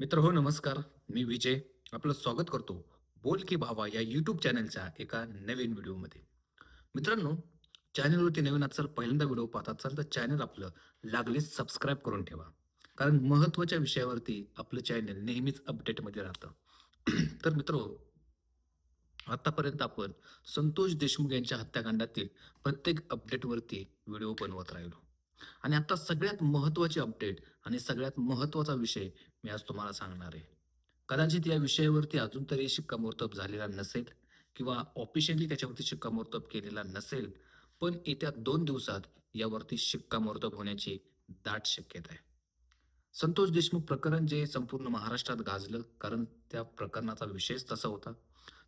मित्र हो नमस्कार. मी विजय. आपलं स्वागत करतो बोल की भावा या यूट्यूब चॅनलच्या एका नवीन व्हिडिओमध्ये. मित्रांनो चॅनलवरती नवीन असाल पहिल्यांदा व्हिडिओ पाहत असाल तर चॅनल आपलं लागलीच सबस्क्राईब करून ठेवा. कारण महत्त्वाच्या विषयावरती आपलं चॅनल नेहमीच अपडेटमध्ये राहतं. तर मित्र हो, आतापर्यंत आपण संतोष देशमुख यांच्या हत्याकांडातील प्रत्येक अपडेटवरती व्हिडिओ बनवत राहिलो. आणि आता सगळ्यात महत्त्वाची अपडेट आणि सगळ्यात महत्त्वाचा विषय मी आज तुम्हाला सांगणार आहे. कदाचित या विषयावरती अजून तरी शिक्कामोर्तब झालेला नसेल किंवा ऑफिशियली त्याच्यावरती शिक्कामोर्तब केलेला नसेल पण येत्या दोन दिवसात यावरती शिक्कामोर्तब होण्याची दाट शक्यता आहे. संतोष देशमुख प्रकरण जे संपूर्ण महाराष्ट्रात गाजलं कारण त्या प्रकरणाचा विषयच तसा होता.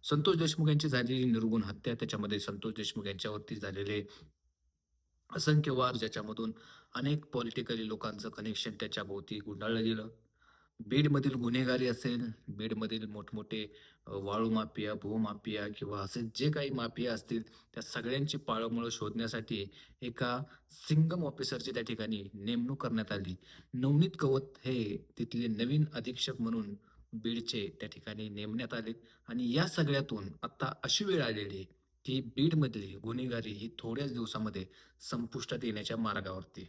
संतोष देशमुख यांची झालेली निर्गुण हत्या त्याच्यामध्ये संतोष देशमुख यांच्यावरती झालेले असंख्य वार ज्याच्यामधून अनेक पॉलिटिकली लोकांचं कनेक्शन त्याच्या भोवती गुंडाळलं गेलं. बीडमधील गुन्हेगारी असेल बीडमधील मोठमोठे वाळू माफिया भूमाफिया किंवा असे जे काही माफिया असतील त्या सगळ्यांची पाळंमुळं शोधण्यासाठी एका सिंगम ऑफिसरची त्या ठिकाणी नेमणूक करण्यात आली. नवनीत कवत हे तिथले नवीन अधीक्षक म्हणून बीडचे त्या ठिकाणी नेमण्यात आले आणि या सगळ्यातून आता अशी वेळ आलेली आहे की बीडमधली गुन्हेगारी ही थोड्याच दिवसामध्ये संपुष्टात येण्याच्या मार्गावरती.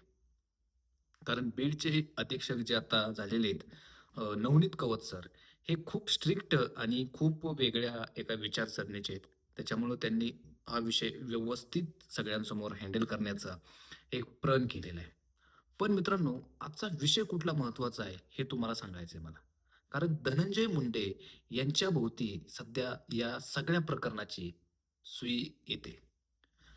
कारण बीडचे अधीक्षक जे आता झालेले आहेत नवनीत कवत सर हे खूप स्ट्रिक्ट आणि खूप वेगळ्या एका विचारसरणीचे आहेत. त्याच्यामुळं त्यांनी हा विषय व्यवस्थित सगळ्यांसमोर हँडल करण्याचा एक प्रण केलेला आहे. पण मित्रांनो आजचा विषय कुठला महत्त्वाचा आहे हे तुम्हाला सांगायचं आहे मला. कारण धनंजय मुंडे यांच्या भोवती सध्या या सगळ्या प्रकरणाची सुई येते.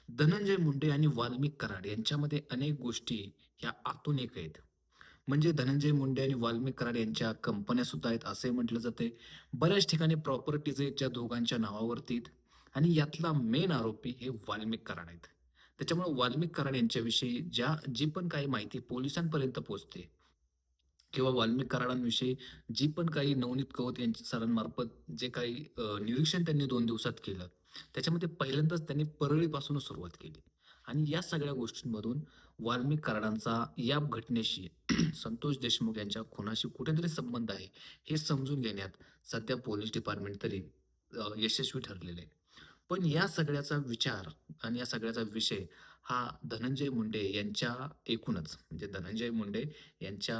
धनंजय मुंडे आणि वाल्मिक कराड यांच्यामध्ये अनेक गोष्टी ह्या आतून एक आहेत. म्हणजे धनंजय मुंडे आणि वाल्मिक कराड यांच्या कंपन्या सुद्धा आहेत असे म्हटलं जाते. बऱ्याच ठिकाणी प्रॉपर्टीज आहेत ज्या दोघांच्या नावावरती आहेत. आणि यातला मेन आरोपी हे वाल्मिक कराड आहेत. त्याच्यामुळे वाल्मिक कराड यांच्याविषयी ज्या जी पण काही माहिती पोलिसांपर्यंत पोहोचते किंवा वाल्मिक कराडांविषयी जी पण काही नवनीत कवत यांच्या सरांमार्फत जे काही निरीक्षण त्यांनी दोन दिवसात केलं त्याच्यामध्ये पहिल्यांदाच त्यांनी परळीपासून सुरुवात केली. आणि या सगळ्या गोष्टींमधून वाल्मिक कराडांचा या घटनेशी संतोष देशमुख यांच्या खुनाशी कुठेतरी संबंध आहे हे समजून घेण्यात सध्या पोलीस डिपार्टमेंट तरी यशस्वी ठरलेले आहे. पण या सगळ्याचा विचार आणि या सगळ्याचा विषय हा धनंजय मुंडे यांच्या एकूणच म्हणजे धनंजय मुंडे यांच्या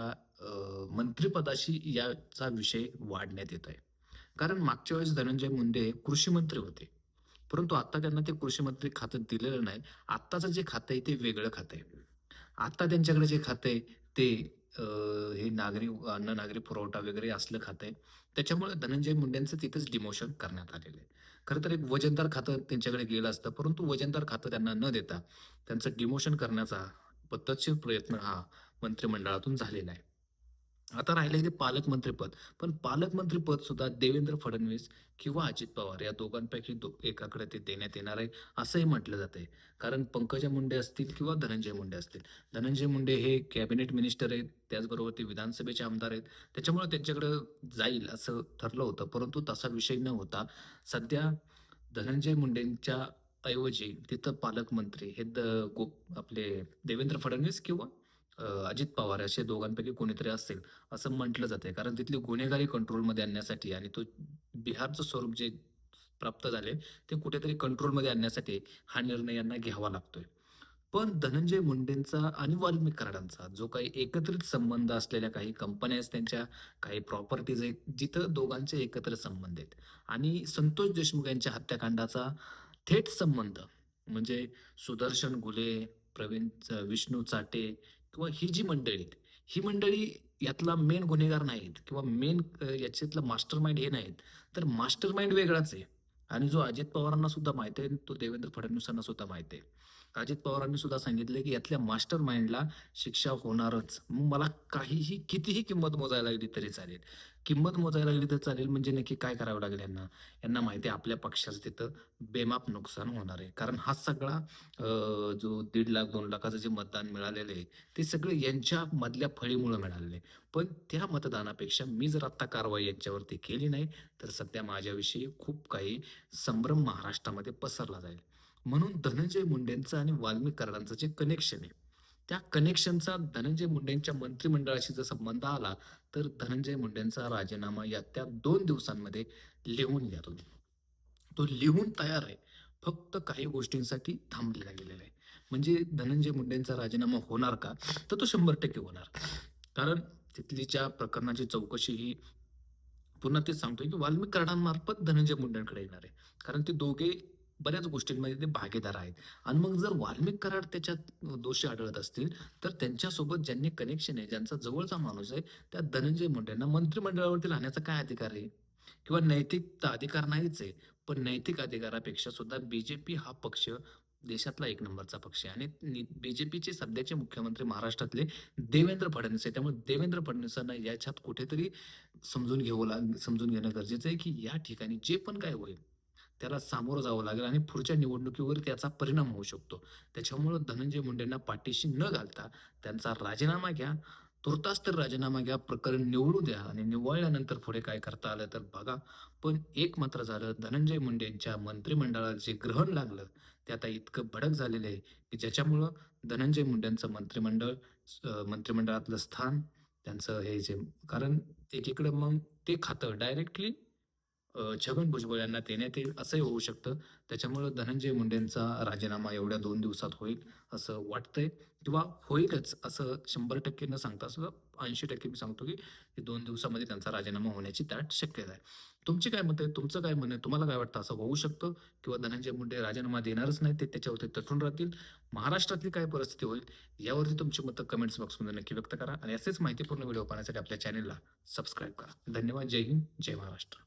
मंत्रिपदाशी याचा विषय वाढण्यात येत आहे कारण मागच्या वेळेस धनंजय मुंडे कृषी मंत्री होते. परंतु आता त्यांना ते कृषी मंत्री खातं दिलेलं नाही. आत्ताचं जे खातं आहे ते वेगळं खातं आहे. आत्ता त्यांच्याकडे जे खातं आहे ते हे नागरी अन्न नागरी पुरवठा वगैरे असलं खातं आहे. त्याच्यामुळे धनंजय मुंडेंचं तिथेच डिमोशन करण्यात आलेलं आहे. खरं तर एक वजनदार खातं त्यांच्याकडे गेलं असतं परंतु वजनदार खातं त्यांना न देता त्यांचं डिमोशन करण्याचा पद्धतशीर प्रयत्न हा मंत्रिमंडळातून झालेला आहे. आता राहिले ते पालकमंत्रीपद. पण पालकमंत्रीपद सुद्धा देवेंद्र फडणवीस किंवा अजित पवार या दोघांपैकी दो एकाकडे ते देण्यात येणार आहे असंही म्हटलं जाते कारण पंकजा मुंडे असतील किंवा धनंजय मुंडे असतील. धनंजय मुंडे हे कॅबिनेट मिनिस्टर आहेत त्याचबरोबर ते विधानसभेचे आमदार आहेत. त्याच्यामुळे त्यांच्याकडे जाईल असं ठरलं होतं परंतु तसा विषय न होता सध्या धनंजय मुंडेंच्या ऐवजी तिथं पालकमंत्री हे द गो आपले देवेंद्र फडणवीस किंवा अजित पवार असे दोघांपैकी कोणीतरी असेल असं म्हटलं जाते कारण तिथली गुन्हेगारी कंट्रोलमध्ये आणण्यासाठी आणि तो बिहारचं स्वरूप जे प्राप्त झाले ते कुठेतरी कंट्रोलमध्ये आणण्यासाठी हा निर्णय यांना घ्यावा लागतोय. पण धनंजय मुंडेंचा आणि वाल्मिक कराडांचा जो काही एकत्रित संबंध असलेल्या काही कंपन्या आहेत त्यांच्या काही प्रॉपर्टीज आहेत जिथं दोघांचे एकत्र संबंध आहेत. आणि संतोष देशमुख यांच्या हत्याकांडाचा थेट संबंध म्हणजे सुदर्शन घुले प्रवीण विष्णू चाटे किंवा ही जी मंडळी आहेत ही मंडळी यातला मेन गुन्हेगार नाहीत किंवा मेन याच्यातला मास्टर माइंड हे नाहीत. तर मास्टर माइंड वेगळाच आहे. आणि जो अजित पवारांना सुद्धा माहिती आहे तो देवेंद्र फडणवीसांना सुद्धा माहिती आहे. अजित पवारांनी सुद्धा सांगितले की यातल्या मास्टर माइंडला शिक्षा होणारच. मला काहीही कितीही किंमत मोजायला लागली तरी चालेल. किंमत मोजायला लागली तर चालेल म्हणजे नक्की काय करावं लागेल यांना? यांना माहिती आहे आपल्या पक्षाचं तिथं बेमाप नुकसान होणार आहे. कारण हा सगळा जो दीड लाख दोन लाखाचं जे मतदान मिळालेलं आहे ते सगळं यांच्या मधल्या फळीमुळे मिळालेलं आहे. पण त्या मतदानापेक्षा मी जर आत्ता कारवाई यांच्यावरती केली नाही तर सध्या माझ्याविषयी खूप काही संभ्रम महाराष्ट्रामध्ये पसरला जाईल. म्हणून धनंजय मुंडेंचं आणि वाल्मिक कराडांचं जे कनेक्शन आहे त्या कनेक्शनचा धनंजय मुंडेंच्या मंत्रिमंडळाशी जर संबंध आला तर धनंजय मुंडेंचा राजीनामा या त्या दोन दिवसांमध्ये लिहून घ्या तुम्ही तो लिहून तयार आहे. फक्त काही गोष्टींसाठी थांबलेला गेलेला आहे. म्हणजे धनंजय मुंडेंचा राजीनामा होणार का? तर तो शंभर टक्के होणार. कारण तिथली ज्या प्रकरणाची चौकशी ही पुन्हा तेच सांगतोय की वाल्मिक कराडांमार्फत धनंजय मुंडेंकडे येणार आहे. कारण ते दोघे बऱ्याच गोष्टींमध्ये ते भागीदार आहेत. आणि मग जर वाल्मिक कराड त्याच्यात दोषी आढळत असतील तर त्यांच्यासोबत ज्यांनी कनेक्शन आहे ज्यांचा जवळचा माणूस आहे त्या धनंजय मुंडेंना मंत्रिमंडळावरती राहण्याचा काय अधिकार आहे? किंवा नैतिक अधिकार नाहीच आहे पण नैतिक अधिकारापेक्षा सुद्धा बीजेपी हा पक्ष देशातला एक नंबरचा पक्ष आहे. आणि बीजेपीचे सध्याचे मुख्यमंत्री महाराष्ट्रातले देवेंद्र फडणवीस आहे त्यामुळे देवेंद्र फडणवीसांना याच्यात कुठेतरी समजून घेऊ लाग समजून घेणं गरजेचं आहे की या ठिकाणी जे पण काय होईल त्याला सामोरं जावं लागेल आणि पुढच्या निवडणुकीवर त्याचा परिणाम होऊ शकतो. त्याच्यामुळं धनंजय मुंडेंना पाठीशी न घालता त्यांचा राजीनामा घ्या. तुर्तास तर राजीनामा घ्या प्रकरण निवडू द्या आणि निवडल्यानंतर पुढे काय करता आलं तर बघा. पण एक मात्र झालं धनंजय मुंडेंच्या मंत्रिमंडळाला जे ग्रहण लागलं ते आता इतकं भडक झालेलं आहे की ज्याच्यामुळं धनंजय मुंडेंचं मंत्रिमंडळ मंत्रिमंडळातलं स्थान त्यांचं हे जे कारण एकीकडे मग ते खातं डायरेक्टली छगन भुजबळ यांना देण्यात येईल असंही होऊ शकतं. त्याच्यामुळं धनंजय मुंडेंचा राजीनामा एवढ्या दोन दिवसात होईल असं वाटतंय. किंवा होईलच असं शंभर टक्के न सांगता सुद्धा ऐंशी टक्के मी सांगतो की दोन दिवसामध्ये त्यांचा राजीनामा होण्याची दाट शक्यता आहे. तुमची काय मत आहे? तुमचं काय म्हणणं तुम्हाला काय वाटतं? असं होऊ शकतं? किंवा धनंजय मुंडे राजीनामा देणारच नाही ते त्याच्यावरती तटून राहतील? महाराष्ट्रातली काय परिस्थिती होईल? यावरती तुमची मतं कमेंट्स बॉक्समध्ये नक्की व्यक्त करा. आणि असेच माहितीपूर्ण व्हिडिओ पाहण्यासाठी आपल्या चॅनलला सबस्क्राईब करा. धन्यवाद. जय हिंद. जय महाराष्ट्र.